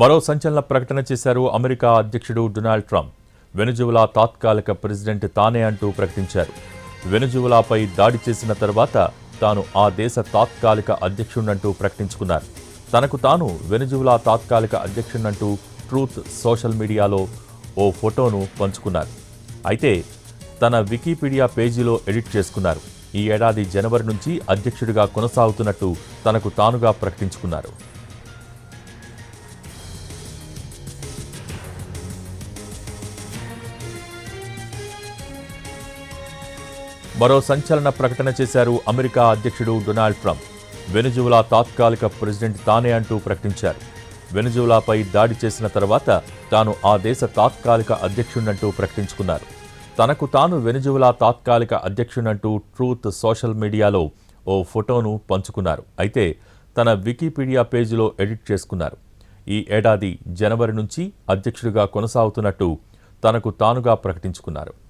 మరో సంచలన ప్రకటన చేశారు అమెరికా అధ్యక్షుడు డొనాల్డ్ ట్రంప్. వెనుజువలా తాత్కాలిక ప్రెసిడెంట్ తానే అంటూ ప్రకటించారు. వెనుజువలాపై దాడి చేసిన తర్వాత తాను ఆ దేశ తాత్కాలిక అధ్యక్షుడినంటూ ప్రకటించుకున్నారు. తనకు తాను వెనుజువలా తాత్కాలిక అధ్యక్షుడినంటూ ట్రూత్ సోషల్ మీడియాలో ఓ ఫోటోను పంచుకున్నారు. అయితే తన వికీపీడియా పేజీలో ఎడిట్ చేసుకున్నారు. ఈ ఏడాది జనవరి నుంచి అధ్యక్షుడిగా కొనసాగుతున్నట్టు తనకు తానుగా ప్రకటించుకున్నారు. మరో సంచలన ప్రకటన చేశారు అమెరికా అధ్యక్షుడు డొనాల్డ్ ట్రంప్. వెనుజువలా తాత్కాలిక ప్రెసిడెంట్ తానే అంటూ ప్రకటించారు. వెనుజువలాపై దాడి చేసిన తర్వాత తాను ఆ దేశ తాత్కాలిక అధ్యక్షుడినంటూ ప్రకటించుకున్నారు. తనకు తాను వెనుజువలా తాత్కాలిక అధ్యక్షుడంటూ ట్రూత్ సోషల్ మీడియాలో ఓ ఫోటోను పంచుకున్నారు. అయితే తన వికీపీడియా పేజీలో ఎడిట్ చేసుకున్నారు. ఈ ఏడాది జనవరి నుంచి అధ్యక్షుడిగా కొనసాగుతున్నట్టు తనకు తానుగా ప్రకటించుకున్నారు.